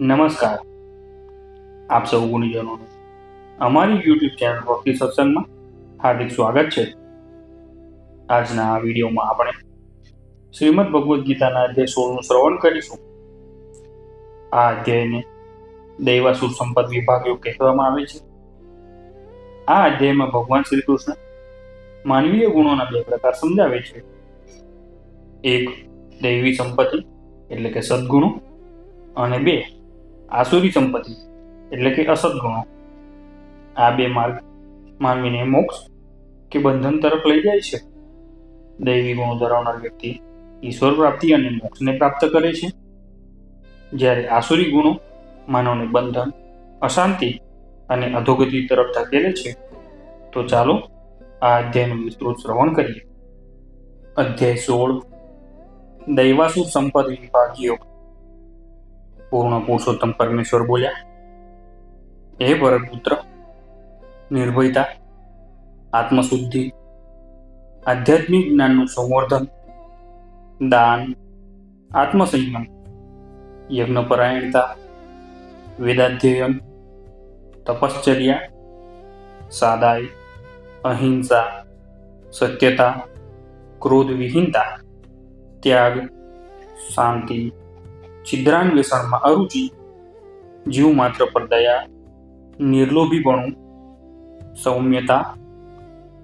નમસ્કાર. આપ સૌ ગુણીજનોનું અમારી યુટ્યુબ ચેનલ ભક્તિ સત્સંગમાં હાર્દિક સ્વાગત છે. આજના આ વિડીયોમાં આપણે શ્રીમદ ભગવદ્ ગીતાના અધ્યાય સોળનું શ્રવણ કરીશું. આ અધ્યાયને દૈવાસુર સંપદ વિભાગ એવું કહેવામાં આવે છે. આ અધ્યાયમાં ભગવાન શ્રી કૃષ્ણ માનવીય ગુણોના બે પ્રકાર સમજાવે છે. એક દૈવી સંપત્તિ, એટલે કે સદગુણો, અને બે આસુરી સંપત્તિ, એટલે કે અસદગુણો આ બે માર્ગ માનવીને મોક્ષ કે બંધન તરફ લઈ જાય છે. દૈવી ગુણો ધરાવનાર વ્યક્તિ ઈશ્વર પ્રાપ્તિ અને મોક્ષને પ્રાપ્ત કરે છે. જ્યારે આસુરી ગુણો માનવને બંધન, અશાંતિ અને અધોગતિ તરફ ધકેલે છે, તો ચાલો આ અધ્યાયનું વિસ્તૃત શ્રવણ કરીએ. અધ્યાય સોળ. દૈવાસુર સંપત્તિ વિભાગ યોગ પૂર્ણ પુરુષોત્તમ પરમેશ્વર બોલ્યા. હે ભરતપુત્ર નિર્ભયતા, આત્મશુદ્ધિ, આધ્યાત્મિક જ્ઞાનનું સંવર્ધન, દાન આત્મસંયમ યજ્ઞપરાયણતા, વેદાધ્યયન, તપશ્ચર્યા, સાદાઈ, અહિંસા, સત્યતા ક્રોધ વિહીનતા ત્યાગ, શાંતિ છિદ્રાન્વેષણમાં અરુચિ, જીવ માત્ર પર દયા નિર્લોભીપણું સૌમ્યતા,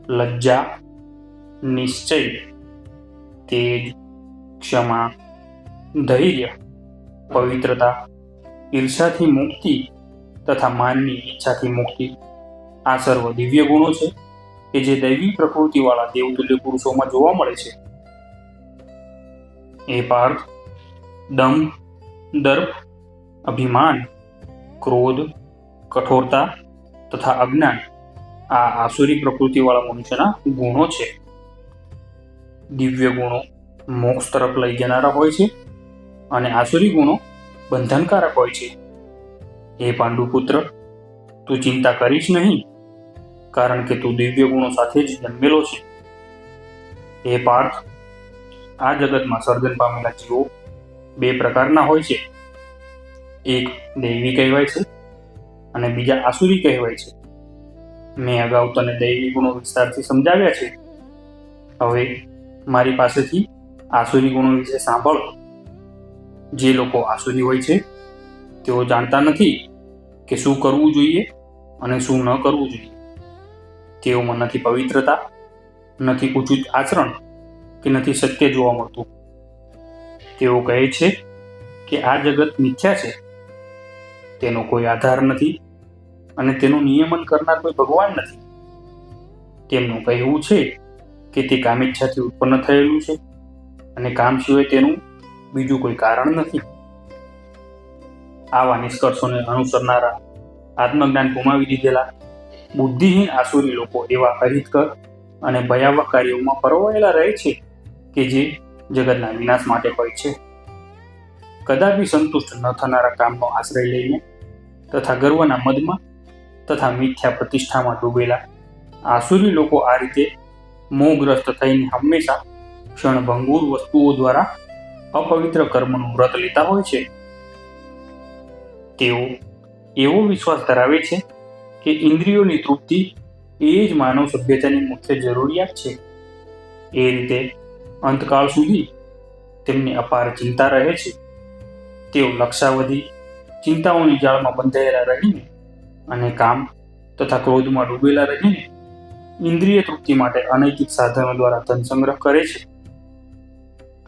લજ્જા, નિશ્ચય, તેજ, ક્ષમા, ધૈર્ય, પવિત્રતા, ઈર્ષાથી મુક્તિ તથા માનની ઈચ્છાથી મુક્તિ. આ સર્વ દિવ્ય ગુણો છે કે જે દૈવી પ્રકૃતિવાળા દેવતુલ્ય પુરુષોમાં જોવા મળે છે. એ પાર્થ દંભ દર્પ અભિમાન ક્રોધ કઠોરતા તથા અજ્ઞાન આ આસુરી પ્રકૃતિવાળા મનુષ્યના ગુણો છે દિવ્ય ગુણો મોક્ષ તરફ લઈ જનારા હોય છે અને આસુરી ગુણો બંધનકારક હોય છે હે પાંડુપુત્ર તું ચિંતા કરીશ નહીં કારણ કે તું દિવ્ય ગુણો સાથે જ જન્મેલો છે હે પાર્થ આ જગતમાં સર્જન પામેલા જીવો બે પ્રકારના હોય છે. એક દૈવી કહેવાય છે અને બીજા આસુરી કહેવાય છે. મેં અગાઉ તને દૈવી ગુણો વિસ્તારથી સમજાવ્યા છે. હવે મારી પાસેથી આસુરી ગુણો વિશે સાંભળો. જે લોકો આસુરી હોય છે, તેઓ જાણતા નથી કે શું કરવું જોઈએ અને શું ન કરવું જોઈએ. તેઓમાં નથી પવિત્રતા, નથી ઉચિત આચરણ કે નથી સત્ય જોવા મળતું. તેઓ કહે છે કે આ જગત મિથ્યા છે. તેનો કોઈ આધાર નથી અને તેનું નિયમન કરનાર કોઈ ભગવાન નથી. તેમનું કહેવું છે કે તે કામેચ્છાથી ઉત્પન્ન થયેલું છે અને કામ સિવાય તેનું બીજું કોઈ કારણ નથી. આવા નિષ્કર્ષોને અનુસરનારા આત્મજ્ઞાન ગુમાવી દીધેલા બુદ્ધિહીન આસુરી લોકો એવા અહિતકર અને ભયાવહ કાર્યોમાં પરોવાયેલા રહે છે કે જે જગતના વિનાશ માટે હોય છે. કદાપી સંતુષ્ટ ન થનારા કામનો આશ્રય લઈને તથા ગર્વના મદમાં તથા મિથ્યા પ્રતિષ્ઠામાં ડૂબેલા આસુરી લોકો આ રીતે મોહગ્રસ્ત થઈને હંમેશા ક્ષણભંગુર વસ્તુઓ દ્વારા અપવિત્ર કર્મનું વ્રત લેતા હોય છે. તેઓ એવો વિશ્વાસ ધરાવે છે કે ઇન્દ્રિયોની તૃપ્તિ એ જ માનવ સભ્યતાની મુખ્ય જરૂરિયાત છે. એ રીતે અંતકાળ સુધી તેમની અપાર ચિંતા રહે છે. તેઓ લક્ષાવધિ, ચિંતાઓની જાળમાં બંધાયેલા રહીને અને કામ તથા ક્રોધમાં ડૂબેલા રહીને ઇન્દ્રિય તૃપ્તિ માટે અનૈતિક સાધનો દ્વારા ધન સંગ્રહ કરે છે.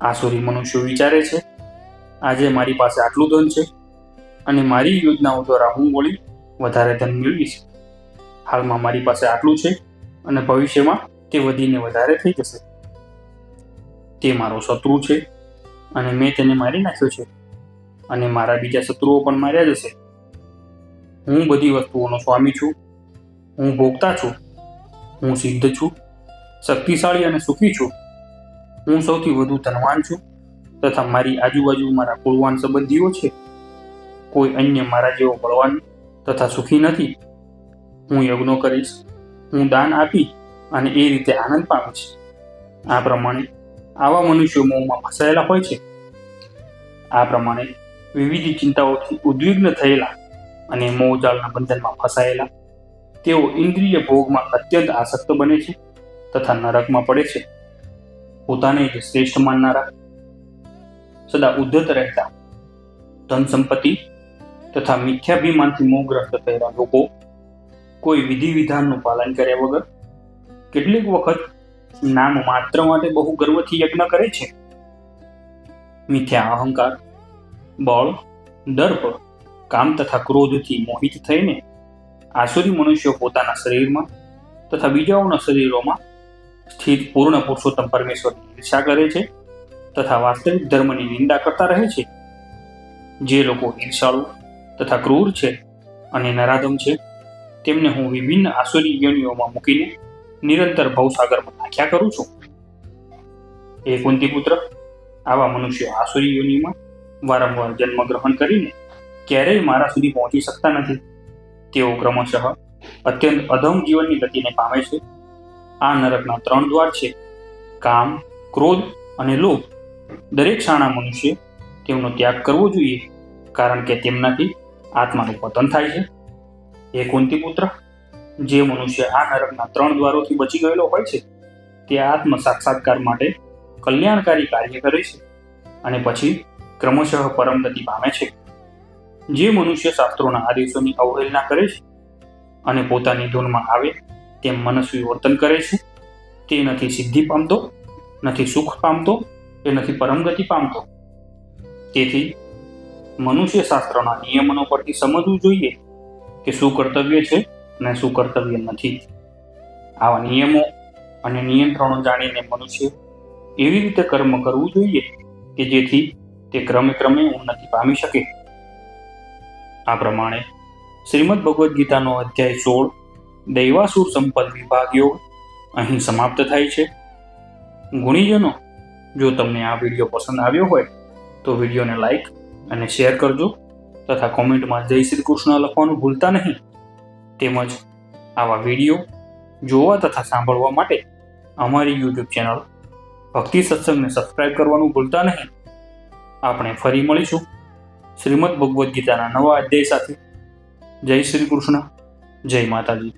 આસુરી મનુષ્યો વિચારે છે, આજે મારી પાસે આટલું ધન છે અને મારી યોજનાઓ દ્વારા હું વળી વધારે ધન મેળવીશ. હાલમાં મારી પાસે આટલું છે અને ભવિષ્યમાં તે વધીને વધારે થઈ જશે. તે મારો શત્રુ છે અને મેં તેને મારી નાખ્યો છે. અને મારા બીજા શત્રુઓ પણ માર્યા જશે. હું બધી વસ્તુઓનો સ્વામી છું. હું ભોગતા છું. હું સિદ્ધ છું. શક્તિશાળી અને સુખી છું. હું સૌથી વધુ ધનવાન છું તથા મારી આજુબાજુ મારા કુળવાન સંબંધીઓ છે. કોઈ અન્ય મારા જેવો બળવાન તથા સુખી નથી. હું યજ્ઞો કરીશ. હું દાન આપી અને એ રીતે આનંદ પામીશ. આ પ્રમાણે આવા મનુષ્યો મોંમાં ફસાયેલા હોય છે? આ પ્રમાણે વિવિધ ચિંતાઓથી ઉદ્વિગ્ન થયેલા અને મોહજાળના બંધનમાં ફસાયેલા, તેઓ ઇન્દ્રિય ભોગમાં અત્યંત આસક્ત બને છે તથા નરકમાં પડે છે. પોતાને જ શ્રેષ્ઠ માનનારા, સદા ઉદ્ધત રહેતા, ધન સંપત્તિ તથા મિથ્યાભિમાનથી મોહગ્રસ્ત થયેલા લોકો કોઈ વિધિ વિધાનનું પાલન કર્યા વગર કેટલીક વખત નામ માત્ર માટે બહુ ગર્વથી યજ્ઞ કરે છે. મિથ્યા અહંકાર, બળ, દર્પ, કામ તથા ક્રોધથી મોહિત થઈને આસુરી મનુષ્યો પોતાના શરીરમાં તથા બીજાઓના શરીરોમાં સ્થિત પૂર્ણ પુરુષોત્તમ પરમેશ્વરની ઈર્ષા કરે છે તથા વાસ્તવિક ધર્મની નિંદા કરતા રહે છે. જે લોકો ઈર્ષાળુ તથા ક્રૂર છે અને નરાધમ છે તેમને હું વિભિન્ન આસુરી યોનિઓમાં મૂકીને નિરંતર ભવસાગરમાં નાખ્યા કરું છું. હે કુંતી પુત્ર આવા મનુષ્યો આસુરી યોનિમાં વારંવાર જન્મ ગ્રહણ કરીને ક્યારેય મારા સુધી પહોંચી શકતા નથી. તેઓ ક્રમશઃ અત્યંત અધમ જીવનની ગતિને પામે છે. આ નરકના ત્રણ દ્વાર છે. કામ, ક્રોધ અને લોભ. દરેક શાણા મનુષ્ય તેમનો ત્યાગ કરવો જોઈએ, કારણ કે તેમનાથી આત્માનું પતન થાય છે. હે કુંતી પુત્ર જે મનુષ્ય આ નરકના ત્રણ દ્વારોથી બચી ગયેલો હોય છે તે આત્મ સાક્ષાત્કાર માટે કલ્યાણકારી કાર્ય કરે છે અને પછી ક્રમશઃ પરમગતિ પામે છે. જે મનુષ્ય શાસ્ત્રોના આદેશોની અવહેલના કરે છે અને પોતાની ધૂનમાં આવે તેમ મનસ્વી વર્તન કરે છે, તે નથી સિદ્ધિ પામતો, નથી સુખ પામતો કે નથી પરમગતિ પામતો. તેથી મનુષ્ય શાસ્ત્રોના નિયમનો પરથી સમજવું જોઈએ કે શું કર્તવ્ય છે અને શું કર્તવ્ય નથી. આવા નિયમો અને નિયંત્રણો જાણીને મનુષ્ય એવી રીતે કર્મ કરવું જોઈએ કે જેથી તે ક્રમે ક્રમે ઉન્નતિ પામી શકે. આ પ્રમાણે શ્રીમદ ભગવદ્ ગીતાનો અધ્યાય સોળ, દૈવાસુર સંપદ વિભાગ યોગ અહીં સમાપ્ત થાય છે. ગુણીજનો, જો તમને આ વીડિયો પસંદ આવ્યો હોય, તો વિડીયોને લાઈક અને શેર કરજો તથા કોમેન્ટમાં જય શ્રી કૃષ્ણ લખવાનું ભૂલતા નહીં. તેમજ આવા વીડિયો જોવા તથા સાંભળવા માટે અમારી યુટ્યુબ ચેનલ ભક્તિ સત્સંગને સબસ્ક્રાઇબ કરવાનું ભૂલતા નહીં. આપણે ફરી મળીશું. શ્રીમદ ભગવદ્ ગીતાના નવા અધ્યાય સાથે. જય શ્રી કૃષ્ણ. જય માતાજી.